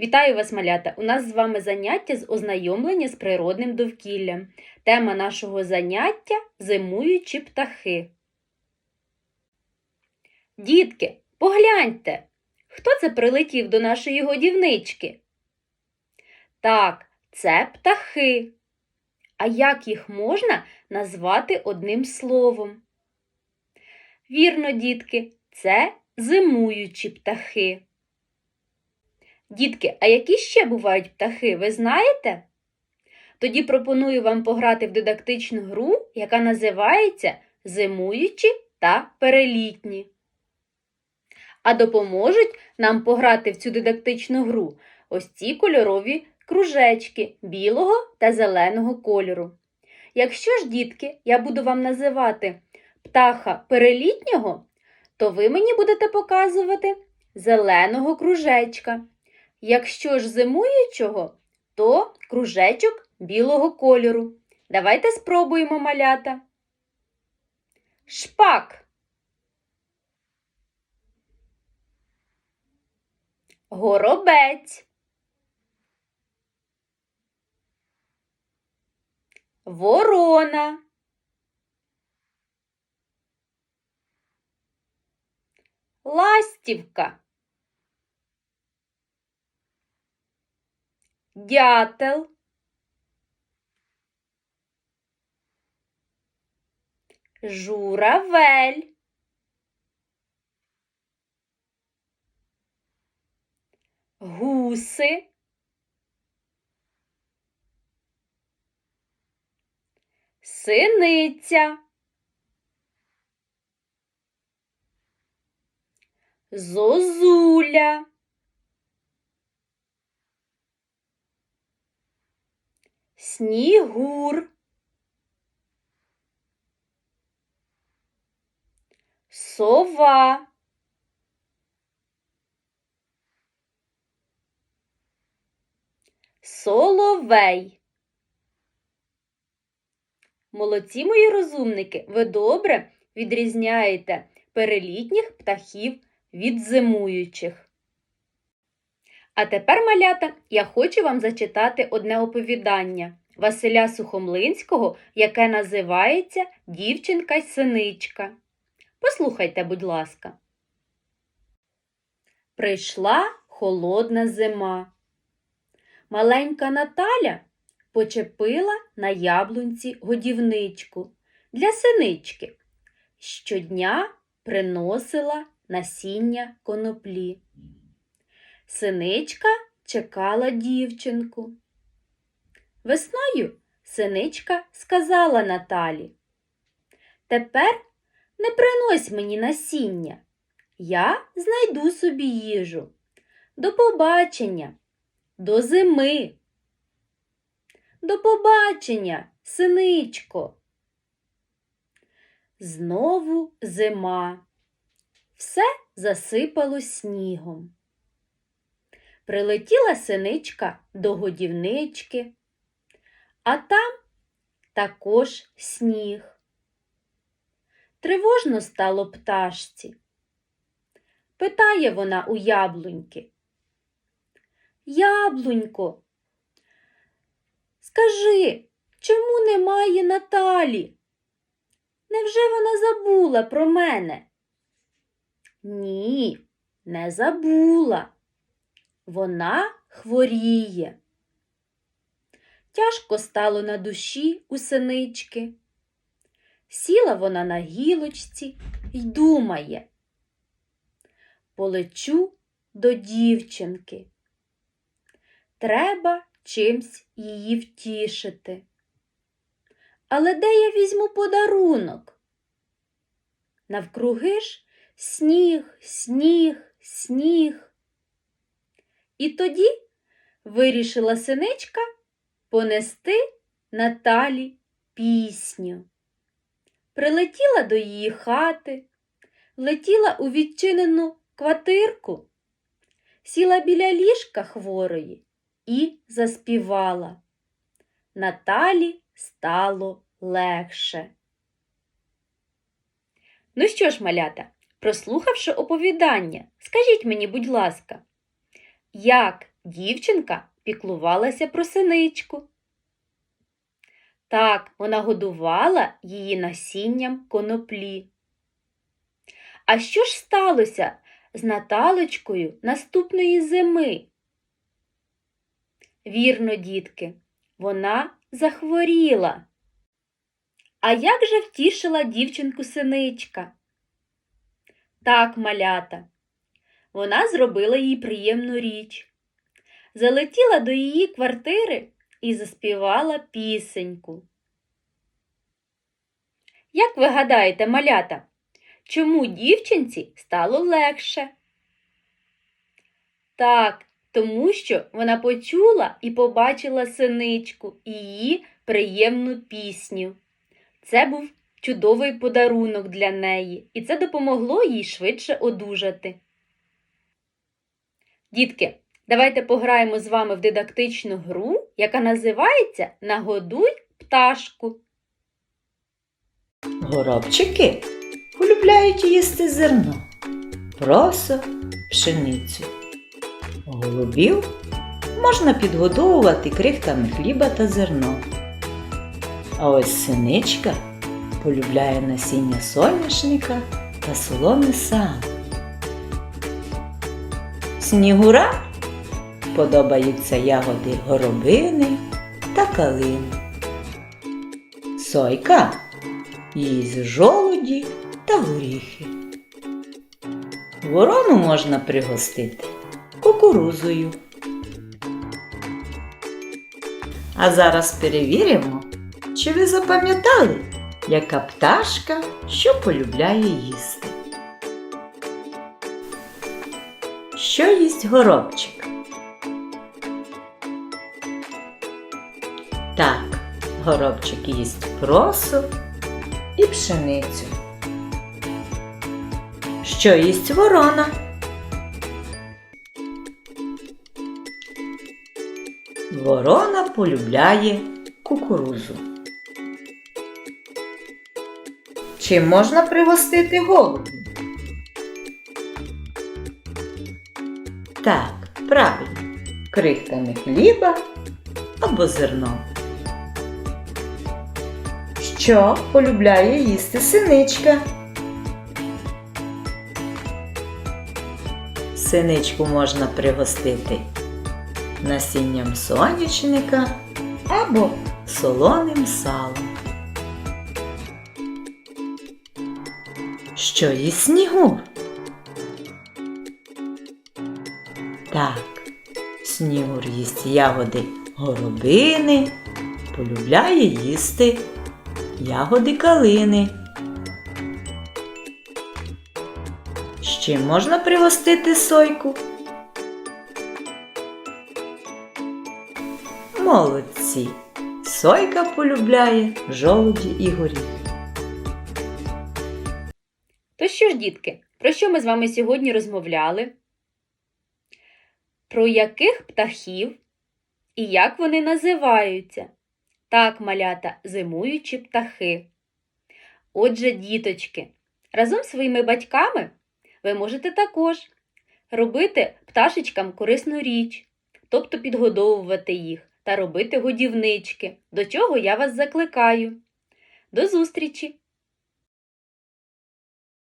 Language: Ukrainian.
Вітаю вас, малята! У нас з вами заняття з ознайомлення з природним довкіллям. Тема нашого заняття зимуючі птахи. Дітки, погляньте, хто це прилетів до нашої годівнички? Так, це птахи. А як їх можна назвати одним словом? Вірно, дітки, це зимуючі птахи. Дітки, а які ще бувають птахи, ви знаєте? Тоді пропоную вам пограти в дидактичну гру, яка називається Зимуючі та перелітні. А допоможуть нам пограти в цю дидактичну гру ось ці кольорові кружечки білого та зеленого кольору. Якщо ж, дітки, я буду вам називати птаха перелітнього, то ви мені будете показувати зеленого кружечка. Якщо ж зимуючого, то кружечок білого кольору. Давайте спробуємо малята. Шпак. Горобець. Ворона. Ластівка. Дятел. Журавель. Гуси. Синиця. Зозуля. Снігур. Сова. Соловей. Молодці мої розумники, ви добре відрізняєте перелітніх птахів від зимуючих. А тепер, малята, я хочу вам зачитати одне оповідання Василя Сухомлинського, яке називається Дівчинка й синичка. Послухайте, будь ласка. Прийшла холодна зима. Маленька Наталя почепила на яблунці годівничку для синички. Щодня приносила насіння коноплі. Синичка чекала дівчинку. Весною синичка сказала Наталі. Тепер не принось мені насіння. Я знайду собі їжу. До побачення, до зими. До побачення, синичко. Знову зима. Все засипало снігом. Прилетіла синичка до годівнички, а там також сніг. Тривожно стало пташці. Питає вона у яблуньки. Яблунько, скажи, чому немає Наталі? Невже вона забула про мене? Ні, не забула. Вона хворіє. Тяжко стало на душі у синички. Сіла вона на гілочці й думає. Полечу до дівчинки. Треба чимсь її втішити. Але де я візьму подарунок? Навкруги ж сніг, сніг, сніг. І тоді вирішила синичка понести Наталі пісню. Прилетіла до її хати, летіла у відчинену квартирку, сіла біля ліжка хворої і заспівала. Наталі стало легше. Ну що ж, малята, прослухавши оповідання, скажіть мені, будь ласка, як дівчинка піклувалася про синичку. Так, вона годувала її насінням коноплі. А що ж сталося з Наталочкою наступної зими? Вірно, дітки, вона захворіла. А як же втішила дівчинку синичка? Так, малята, вона зробила їй приємну річ. Залетіла до її квартири і заспівала пісеньку. Як ви гадаєте, малята, чому дівчинці стало легше? Так, тому що вона почула і побачила синичку і її приємну пісню. Це був чудовий подарунок для неї, і це допомогло їй швидше одужати. Дітки, давайте пограємо з вами в дидактичну гру, яка називається Нагодуй пташку. Горобчики полюбляють їсти зерно, просо, пшеницю. Голубів можна підгодовувати крихтами хліба та зерно. А ось синичка полюбляє насіння соняшника та соломи сам. Снігура подобаються ягоди горобини та калини. Сойка їсть жолуді та горіхи. Ворону можна пригостити кукурузою. А зараз перевіримо, чи ви запам'ятали, яка пташка що полюбляє їсти. Що їсть горобчик? Горобчик їсть просо і пшеницю. Що їсть ворона? Ворона полюбляє кукурузу. Чим можна пригостити голубі? Так, правильно, крихтами хліба або зерном. Що полюбляє їсти синичка? Синичку можна пригостити насінням сонячника або солоним салом. Що їсть снігур? Так, снігур їсть ягоди горобини, полюбляє їсти ягоди калини. Чим можна пригостити сойку? Молодці! Сойка полюбляє жолуді і горіхи. То що ж, дітки, про що ми з вами сьогодні розмовляли? Про яких птахів і як вони називаються? Так, малята, зимуючі птахи. Отже, діточки, разом з своїми батьками ви можете також робити пташечкам корисну річ, тобто підгодовувати їх та робити годівнички, до чого я вас закликаю. До зустрічі!